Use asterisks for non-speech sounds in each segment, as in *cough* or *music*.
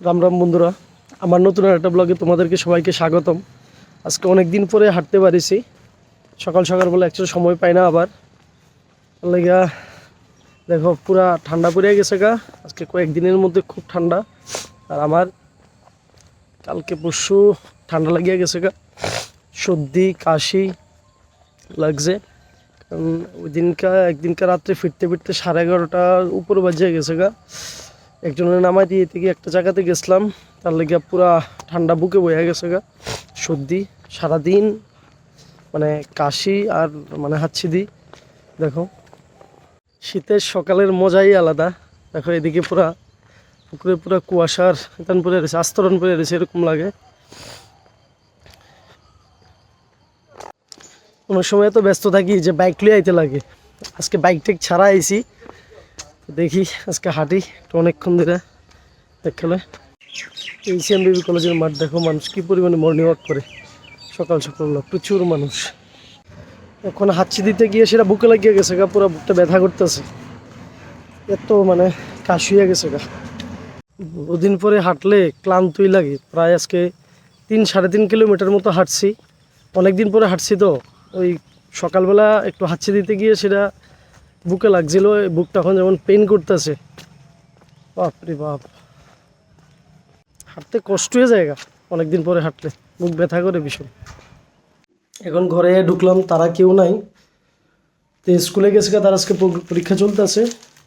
রাম রাম বন্ধুরা, আমার নতুন একটা ব্লগে তোমাদেরকে সবাইকে স্বাগতম। আজকে অনেক দিন পরে হাঁটতে পারিছি। সকাল সকাল বলে একটু সময় পাই না আবার। লাগা, দেখো, পুরা ঠান্ডা পড়ে গেছে গা। আজকে কয়েকদিনের মধ্যে খুব ঠান্ডা। আর আমার কালকে পরশু ঠান্ডা লাগিয়ে গেছে গা। সর্দি, কাশি লাগছে। কারণ ওই দিনকা, একদিনকা রাত্রে ফিরতে ফিরতে সাড়ে এগারোটার উপর বাজিয়ে গেছে গা। একজনের নামাই দিয়ে থেকে একটা জায়গাতে গেছিলাম, তার লেগে পুরা ঠান্ডা বুকে বয়ে গেছে গা। সর্দি, সারাদিন মানে কাশি আর মানে হাঁচি দি। দেখো, শীতের সকালের মজাই আলাদা। দেখো, এদিকে পুরা পুকুরে পুরা কুয়াশার এতান পরে রয়েছে, আস্তরণ পরে রয়েছে, এরকম লাগে। কোনো সময় তো ব্যস্ত থাকি যে বাইক লিয়ে আইতে লাগে। আজকে বাইক টেক ছাড়া আইছি। তো দেখি আজকে হাঁটি একটু অনেকক্ষণ ধরে। দেখলে এই সিএম বিবি কলেজের মাঠ দেখো, মানুষ কি পরিমাণে মর্নিং ওয়াক করে। সকাল সকাল প্রচুর মানুষ। এখন হাঁচি দিতে গিয়ে সেটা বুকে লাগিয়ে গেছে গা, পুরো বুকটা ব্যথা করতেছে। এত মানে কাশি হয়ে গেছে গা। দুদিন পরে হাঁটলে ক্লান্তই লাগে। প্রায় আজকে তিন, সাড়ে তিন কিলোমিটার মতো হাঁটছি। অনেক দিন পরে হাঁটছি তো, ওই সকালবেলা একটু হাঁচি দিতে গিয়ে সেটা বুকে লাগছিল বুকটা এখন যেমন পেন করতেছে। বাপরে বাপ। হাঁটতে কষ্ট হয়ে জায়গা অনেকদিন পরে হাঁটলে। বুক ব্যথা করে ভীষণ। এখন ঘরে ঢুকলাম, তারা কেউ নাই। তো স্কুলে গেছে তার আজকে পর- পরীক্ষা চলতেছে।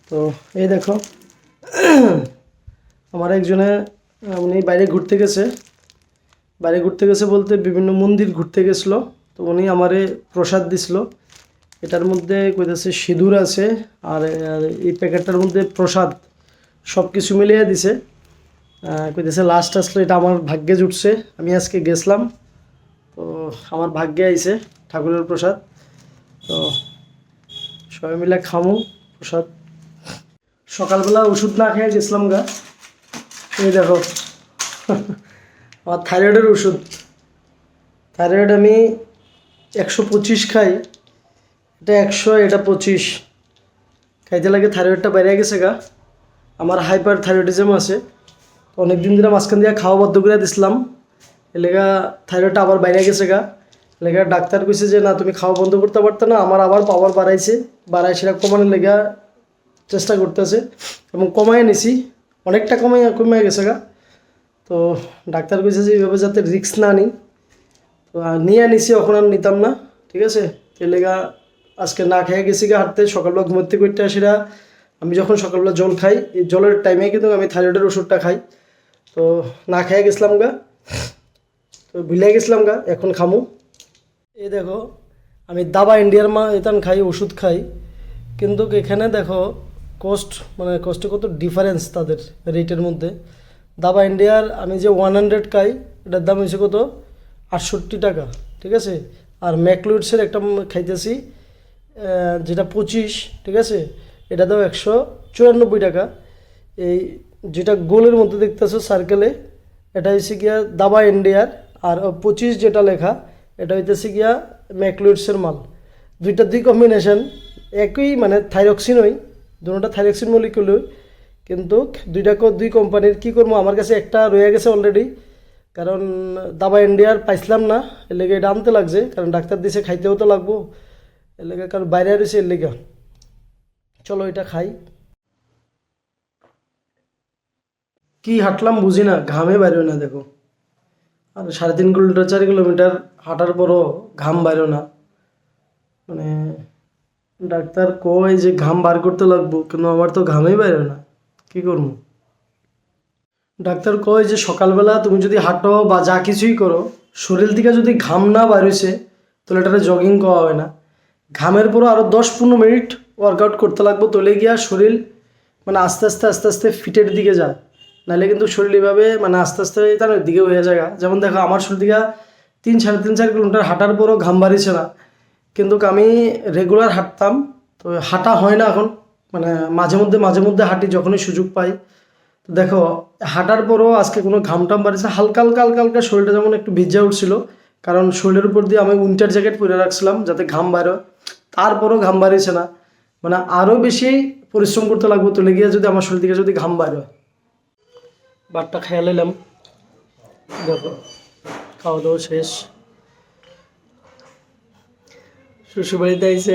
তো এই দেখো, আমার একজনে উনি বাইরে ঘুরতে গেছে। বাইরে ঘুরতে গেছে বলতে বিভিন্ন মন্দির ঘুরতে গেছিল। তো উনি আমারে প্রসাদ দিছিল। এটার মধ্যে কইতাছে সিঁদুর আছে, আর এই প্যাকেটটার মধ্যে প্রসাদ সব কিছু মিলিয়ে দিছে। কইতেছে লাস্ট আসলে, এটা আমার ভাগ্যে জুটছে, আমি আজকে গেছিলাম। তো আমার ভাগ্যে আইছে ঠাকুরের প্রসাদ। তো সবাই মিলে খামু প্রসাদ। সকালবেলা ওষুধ না খেয়ে গেছিলাম গা। এই দেখো, আমার থাইরয়েডের ওষুধ। থাইরয়েড আমি একশো পঁচিশ খাই। এটা একশো, এটা পঁচিশ। খাইতে লাগে থাইরয়েডটা বেড়ে গেছে গা। আমার হাইপার থাইরয়েডিজম আছে। অনেক দিন ধরে মাঝখান দিয়ে খাওয়া বদ্ধ করে দিছিলাম। এলাকা থাইরয়েডটা আবার বাইরে গেছে গা। এলাকা ডাক্তার কইছে যে, না, তুমি খাওয়া বন্ধ করতে পারতো না, আমার আবার পাওয়ার বাড়াইছে। বাড়াই সেটা কমানোর লেগা চেষ্টা করতেছে। এবং কমায় নিছি। অনেকটা কমাই কমে গেছে গা। তো ডাক্তার কইছে যে, এইভাবে যাতে রিস্ক না নিই। তো নিয়ে নিছি, এখন আর নিতাম না। ঠিক আছে? তেলেগা আজকে না খেয়ে গেছি গা হাঁটতে, সকালবেলা ঘুমোতে করতে সেটা আমি যখন সকালবেলা জল খাই, এই জলের টাইমে কিন্তু আমি থাইরয়েডের ওষুধটা খাই। তো না খেয়ে গেছিলাম গা, তো ভুলে গেছিলাম গা, এখন খামু। এই দেখো, আমি দাবা ইন্ডিয়ার মা এতান খাই, ওষুধ খাই। কিন্তু এখানে দেখো কস্ট মানে কষ্ট কত ডিফারেন্স তাদের রেটের মধ্যে। দাবা ইন্ডিয়ার আমি যে ওয়ান হান্ড্রেড খাই, এটার দাম হয়েছে কত? আটষট্টি টাকা, ঠিক আছে? আর ম্যাকলুইডসের একটা খাইতেছি যেটা পঁচিশ, ঠিক আছে? এটা দাও একশো চুরানব্বই টাকা। এই যেটা গোলের মধ্যে দেখতেছো সার্কেলে এটা হচ্ছে গিয়া দাবা ইন্ডিয়ার আর পঁচিশ যেটা লেখা, এটা হইতেছে গিয়া ম্যাকলুইডসের মাল। দুইটা দুই কম্বিনেশন একই মানে থাইরক্সিনই দুটোটা থাইরক্সিন মলিকুলই কিন্তু দুইটা দুই কোম্পানির কী করব? আমার কাছে একটা রয়ে গেছে অলরেডি কারণ দাবা ইন্ডিয়ার পাইছিলাম না, এর লেগে এটা আনতে লাগছে, কারণ ডাক্তার দিছে, খাইতেও তো লাগবো। এর লেগে কারণ বাইরে রয়েছে এর চলো এটা খাই। কি হাঁটলাম বুঝি না, ঘামে বাইরেও না, দেখো। আর সাড়ে তিন কিলোমিটার, চার কিলোমিটার হাঁটার পরও ঘাম বাইরো না। মানে ডাক্তার কয় যে ঘাম বার করতে লাগবো, কিন্তু আমার তো ঘামেই বাইরে না। কি করব? ডাক্তার কয় যে সকালবেলা তুমি যদি হাঁটো বা যা কিছুই করো, শরীর থেকে যদি ঘাম না বাইরেছে তাহলে এটা জগিং করা হয় না। ঘামের পরও আরও দশ পনেরো মিনিট ওয়ার্কআউট করতে লাগবো তোলে গিয়া শরীর মানে আস্তে আস্তে আস্তে আস্তে ফিটের দিকে যায় নাহলে কিন্তু শরীর এভাবে মানে আস্তে আস্তে তার দিকে হয়ে যায় যেমন দেখো, আমার শরীর দিকে তিন সাড়ে তিন চার কিলোমিটার হাঁটার পরও ঘাম বাড়িছে না। কিন্তু আমি রেগুলার হাঁটতাম, তো হাঁটা হয় না এখন। মানে মাঝে মধ্যে মাঝে মধ্যে হাঁটি যখনই সুযোগ পাই। তো দেখো, হাঁটার পরও আজকে কোনো ঘাম টাম বাড়িছে হালকা হালকা হালকা হালকা শরীরটা যেমন একটু ভিজা উঠছিল কারণ শরীরের উপর দিয়ে আমি উইন্টার জ্যাকেট পরে রাখছিলাম যাতে ঘাম বাইরে তারপরও ঘাম বাড়িয়েছে না। মানে আরও বেশি পরিশ্রম করতে লাগবো তুলে গিয়ে যদি আমার শরীর থেকে যদি ঘাম বাইরে ভাতটা খেয়ে নিলাম। দেখো খাওয়া দাওয়া শেষ। শ্বশুরবাড়িতে আইসে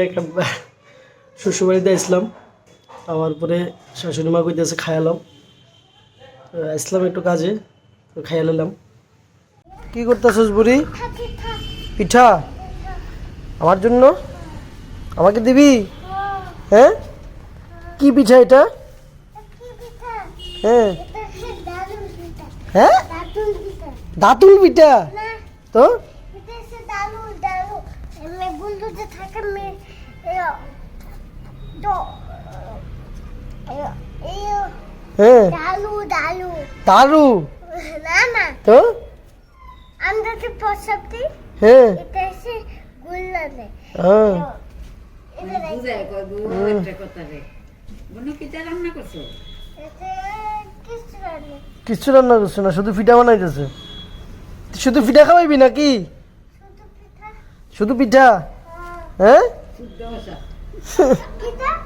*laughs* শ্বশুরবাড়িতে আসলাম। আমার পরে শাশুড়ি মা কইতেছে খায়ালাম তো আসলাম একটু কাজে, তো খাইয়া নিলাম। কি করতেছস বুড়ি? পিঠা আমার জন্য? আমাকে দিবি? হ্যাঁ। কি পিঠা এটা? হ্যাঁ। হ্যাঁ? দাঁতুল পিঠা। তো? হ্যাঁ। ডালু ডালু তারু না না। তো? আমরা হ্যাঁ। এটা এসে গুল্লানে হ্যাঁ কয় একটা কথা রে। কিটা রান্না করছ? কিছু রান্না কিচ্ছু রান্না না শুধু পিঠা বানাইতেছে। তুই শুধু পিঠা খাওয়াইবি নাকি? শুধু পিঠা। হ্যাঁ। হ্যাঁ?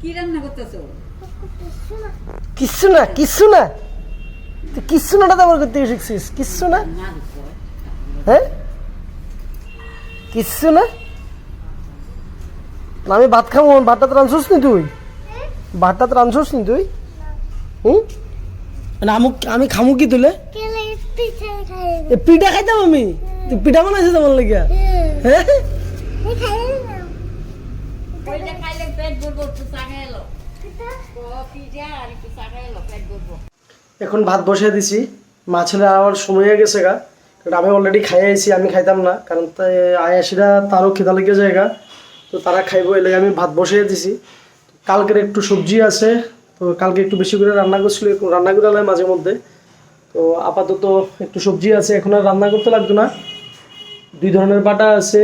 কি রান্না করতেছো? কিছু না। কিচ্ছু না কিচ্ছু না। তুই নাটা তো আবার করতে শিখছিস। কিচ্ছু না। কয় হ্যাঁ কিচ্ছু না? আমি ভাত খাব ভাতটা তো রাঁধছিস নি তুই? ভাতটা তো রাঁধছিস নি তুই? হুম? না আমুক আমি খামু কি তুলে? পিঠা এ পিঠা খাইতাম আমি? তুই পিঠা বানাইছিস আমার লাগিয়া হ্যাঁ এখন ভাত বসিয়ে দিছি। মা ছেলে আবার সময় হয়ে গেছে গা। কারণ আমি অলরেডি খাই আইছি, আমি খাইতাম না। কারণ আয়াসিরা তারও খিদা লেগে জায়গা তো তারা খাইবো এলে আমি ভাত বসিয়ে দিছি। কালকের একটু সবজি আছে, তো কালকে একটু বেশি করে রান্না করছিল রান্না করে আলাই মাঝে মধ্যে। তো আপাতত একটু সবজি আছে, এখন আর রান্না করতে লাগতো না। দুই ধরনের বাটা আছে,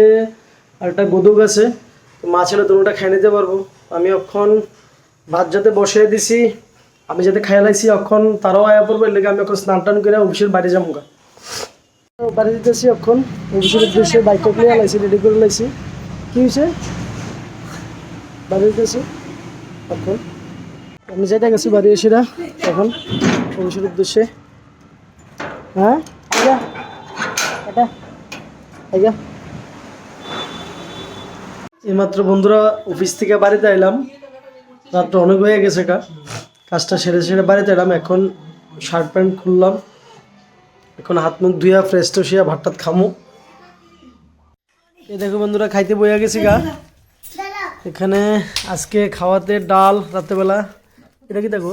আর একটা গোদক আছে। তো মা ছেলে দুটোটা খেয়ে নিতে পারব। আমি এখন ভাত যাতে বসিয়ে দিছি, আমি যাতে খাইয়া লাইছি, এখন তারাও আয়া পড়ব, এর লেগে আমি এখন স্নান টান করে অফিসের বাড়ি যাব গা। বাড়ি দিতেছি এখন। অফিসের উদ্দেশ্যে বাইকটা নিয়ে লাইছি রেডি করে লাইছি কি হয়েছে? বাড়ি দিতেছি এখন। আমি যেটা গেছি বাড়ি এসে না, এখন। অফিসের উদ্দেশ্যে। হ্যাঁ? এটা আইগা। এইমাত্র বন্ধুরা অফিস থেকে বাড়িতে এলাম রাতটা অনেক হয়ে গেছে কা কাজটা সেরে সেরে বাড়িতে এলাম। এখন শার্ট প্যান্ট খুললাম। এখন হাত মুখ ধুইয়া ফ্রেশ ট্রেশ হইয়া ভাত টাত খামু। এই দেখো বন্ধুরা খাইতে বইয়া গেছি গা। এখানে আজকে খাওয়াতে ডাল রাত্রেবেলা এটা কি দেখো?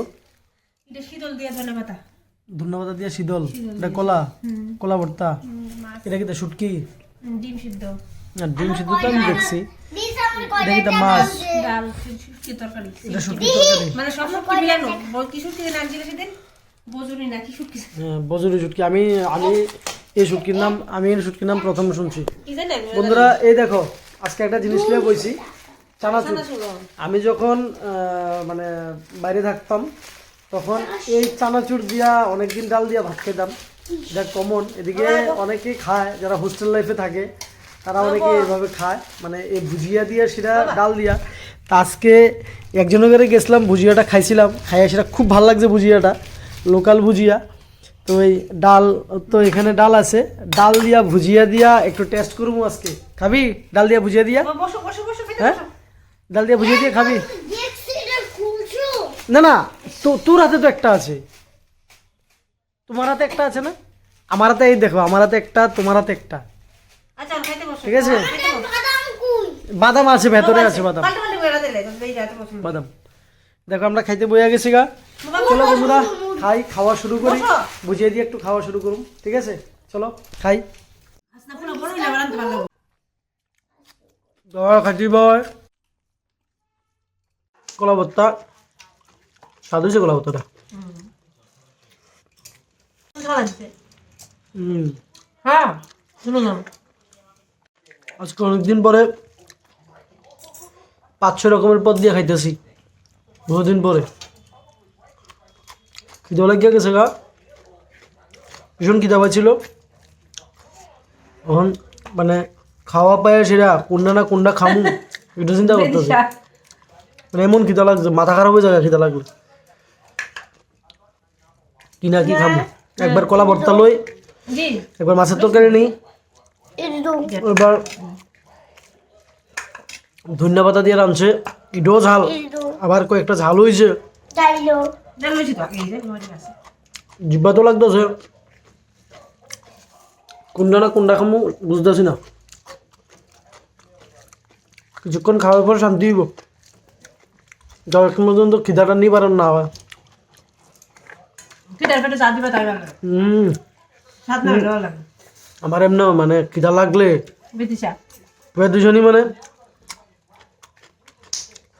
ধন্যবাদ দিয়া শীতল। এটা কলা। কলা ভর্তা। এটা কি শুটকি? ডিম সিদ্ধ। আর ডিম সিদ্ধ তো আমি দেখছি। এটা কি মাছ? ডাল শুটকি তরকারি। এটা শুটকি তরকারি। মানে সব মিলানো। কি শুটকি না আনছিল সেদিন? বজুরি শুটকি? হ্যাঁ বজুরি শুটকি। আমি আমি এই শুটকির নাম আমি এই শুটকির নাম প্রথম শুনছি। বন্ধুরা এই দেখো আজকে একটা জিনিস নিয়ে বইছি। চানাচুর আমি যখন মানে বাইরে থাকতাম তখন এই চানাচুর দিয়া অনেকদিন ডাল দিয়া ভাত খেতাম। যা কমন এদিকে অনেকেই খায় যারা হোস্টেল লাইফে থাকে তারা অনেকে এইভাবে খায়। মানে এই ভুজিয়া দিয়া সেটা ডাল দিয়া। তা আজকে একজনের ঘরে গেছিলাম ভুজিয়াটা খাইছিলাম। খাইয়া সেটা খুব ভালো লাগছে ভুজিয়াটা। লোকাল ভুজিয়া। তো এই ডাল তো এখানে ডাল আছে। ডাল দিয়া ভুজিয়া দিয়া একটু টেস্ট করব আজকে। খাবি? ডাল দিয়া ভুজিয়া দিয়া? হ্যাঁ? ডাল দিয়া ভুজিয়া দিয়ে খাবি? না না তো তোর হাতে তো একটা আছে। তোমার হাতে একটা আছে না? আমার হাতে এই দেখো আমার হাতে একটা তোমার হাতে একটা। আচ্ছা ঠিক আছে? বাদাম আছে ভেতরে আছে বাদাম। বাদাম। দেখো আমরা খাইতে বইয়া গেছি গা। চলো বন্ধুরা। খাই খাওয়া শুরু করি। বুঝিয়ে দিয়ে একটু খাওয়া শুরু করুন ঠিক আছে? চলো খাই। খাটি বয় কলা ভর্তা। স্বাদ হয়েছে কলা ভর্তাটা? হুম। হ্যাঁ শুনো না আজকে অনেকদিন পরে পাঁচ ছয় রকমের পদ দিয়ে খাইতেছি। বহুদিন পরে। খিদে লাগিয়ে গেছে গা। ভীষণ খিদা পাচ্ছিল। এখন মানে খাওয়া পায় সেরা কোনটা না কোনটা খামু এটা চিন্তা *laughs* করতেছে। মানে এমন খিদা লাগছে মাথা খারাপ হয়ে যায় খিদা লাগলে। কি না কি খামু? একবার কলা ভর্তা লই একবার মাছের তরকারি নেই। এবার ধনিয়া পাতা দিয়ে রাঁধছে। এটাও ঝাল। আবার কয়েকটা ঝাল হয়েছে জিব্বা তো লাগতেছে কোনটা না কোনটা খামু বুঝতেছি না। কিছুক্ষণ খাওয়ার পর শান্তি হইব। যতক্ষণ পর্যন্ত খিদাটা নিয়ে পারেন না হয় হুম। আমার এমনি মানে খিদা লাগলে। বিদিশা দুজনই মানে?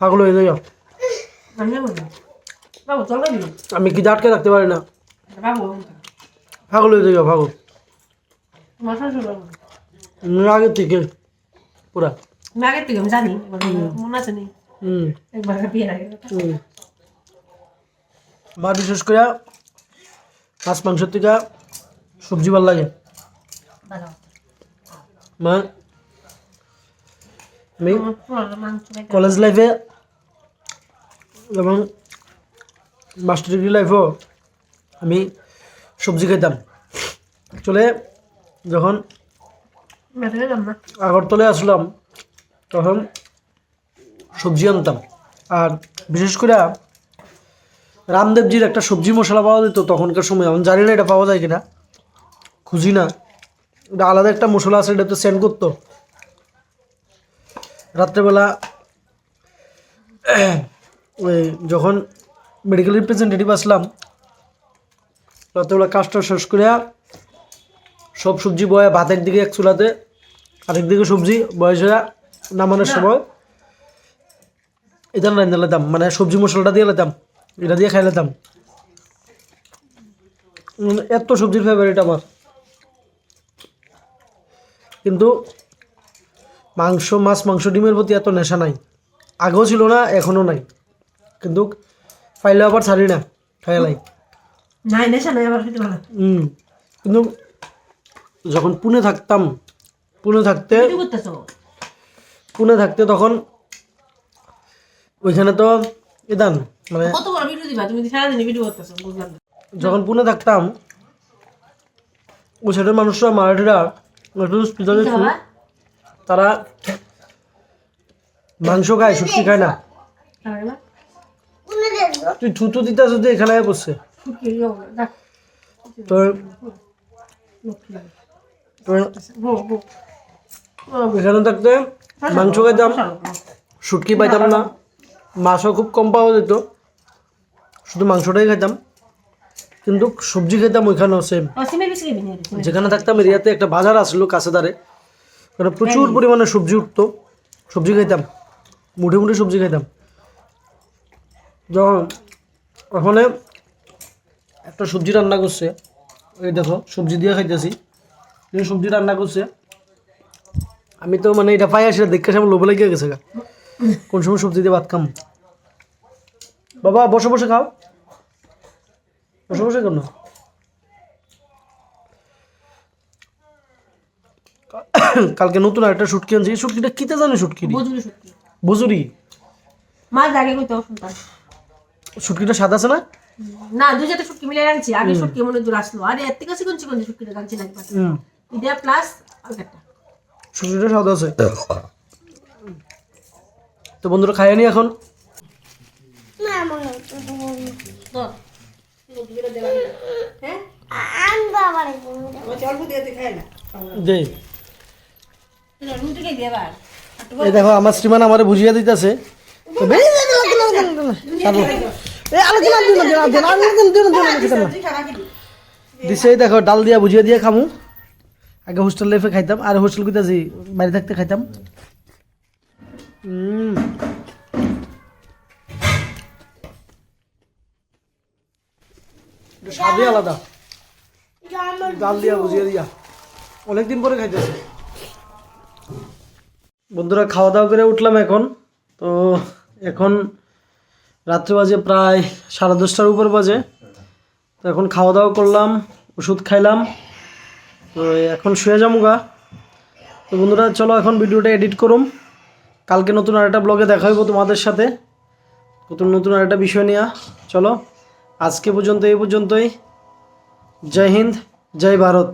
পাগল হয়ে যাই আমি খিদা আটকে থাকতে পারি না? পাগল হয়ে বাবু? উম, আগের থেকে পুরা। আগের থেকে আমি জানি। মনে আছে নি একবার বিয়ে লাগে আমার বিশেষ করে মাছ মাংসের থেকে সবজি ভালো লাগে? মা? আমি কলেজ লাইফে এবং মাস্টার ডিগ্রি লাইফেও আমি সবজি খেতাম চলে যখন আগরতলায় আসলাম তখন সবজি আনতাম। আর বিশেষ করে রামদেবজির একটা সবজি মশলা পাওয়া যেত তখনকার সময়। আমি জানি না এটা পাওয়া যায় কিনা খুঁজি না। এটা আলাদা একটা মশলা আছে এটা তো সেন্ড করতো। রাত্রেবেলা *clears throat* ওই যখন মেডিকেল রিপ্রেজেন্টেটিভ আসলাম। রাত্রেবেলা কাজটা শেষ করে সব সবজি বয়ে ভাতের দিকে এক চুলাতে আরেক দিকে সবজি বয়সেরা নামানোর সময় এটা রান্না লেতাম মানে সবজি মশলাটা দিয়ে লেতাম এটা দিয়ে খাই লেতাম এত সবজির ফেভারিট আমার। কিন্তু মাংস মাছ মাংস ডিমের প্রতি এত নেশা নাই। আগেও ছিল না এখনও নাই। কিন্তু পাইলে আবার ছাড়ি না খাই লাই। নাই নেশা নাই আবার খেতে ভালো হুম কিন্তু যখন পুনে থাকতাম পুনে থাকতে পুনে থাকতে তখন ওইখানে তো ইদান মানে কত বড় ভিডিও দিবা? তুমি সারাদিন ভিডিও করতেছো বুঝলাম যখন পুনে থাকতাম ওই সাইডের মানুষরা মারাঠিরা একটু খাবা? তারা মাংস খায় শুটকি খায় না। তুই থুতু দিতে যদি এখানে বসছে শুটকি দিও তো লক্ষ্মী লাগে তো হো হো এখানে থাকতে মাংস খাইতাম শুটকি পাইতাম না। মাছও খুব কম পাওয়া যেত। শুধু মাংসটাই খাইতাম। কিন্তু সবজি খেতাম ওইখানেও সেম যেখানে থাকতাম এরিয়াতে একটা বাজার আসলো কাছে দাঁড়ে ওখানে প্রচুর পরিমাণে সবজি উঠতো। সবজি খাইতাম। মুঠে মুঠে সবজি খাইতাম। যখন ওখানে একটা সবজি রান্না করছে এই দেখো সবজি দিয়ে খাইতেছি। সবজি রান্না করছে। আমি তো মানে এটা পাই আসি দেখে আমার লোভ লেগে গেছে গা। কোন সময় সবজি দিয়ে ভাত খাম? বাবা বসে বসে খাও। বসে বসে কেন? কালকে নতুন একটা শুটকি আনছি। শুটকিটা কিতে জানে শুটকি। বুজুরি? মাছ আগে কইতো শুনতাম। শুটকিটা সাদা আছে না? না দুই জাতের শুটকি মিলে রাখছি আগে শুটকি মনে দূর আসলো। আরে এর থেকে চিকন চিকন শুটকিটা রাখছি নাকি পাশে হুম। ইডিয়া প্লাস আলকাটা শুটকিটা সাদা আছে। তো বন্ধুরা খাইনি এখন? না মনে তো হ্যাঁ? অল্প দিয়ে না? এই দেখো আমার শ্রীমান আমারে বুঝিয়ে দিতেছে। দিছে দেখো, ডাল দিয়া বুঝিয়ে দিয়ে খামু। আগে হোস্টেল লাইফে খাইতাম, আর হোস্টেল কইতাছি বাড়ি থাকতে খাইতাম। আলাদা। ডাল দিয়া বুঝিয়ে দিয়া। অনেকদিন পরে খাইতেছি। বন্ধুরা খাওয়া দাওয়া করে উঠলাম এখন। তো এখন রাত্রে বাজে প্রায় সাড়ে দশটার উপর বাজে। তো এখন খাওয়া দাওয়া করলাম, ওষুধ খাইলাম। তো এখন শুয়ে যাব গা। তো বন্ধুরা, চলো এখন ভিডিওটা এডিট করুম। কালকে নতুন আরেকটা ব্লগে দেখা হইব তোমাদের সাথে। নতুন নতুন আরেকটা বিষয় নিয়ে। চলো, আজকে পর্যন্ত, এই পর্যন্তই। জয় হিন্দ, জয় ভারত।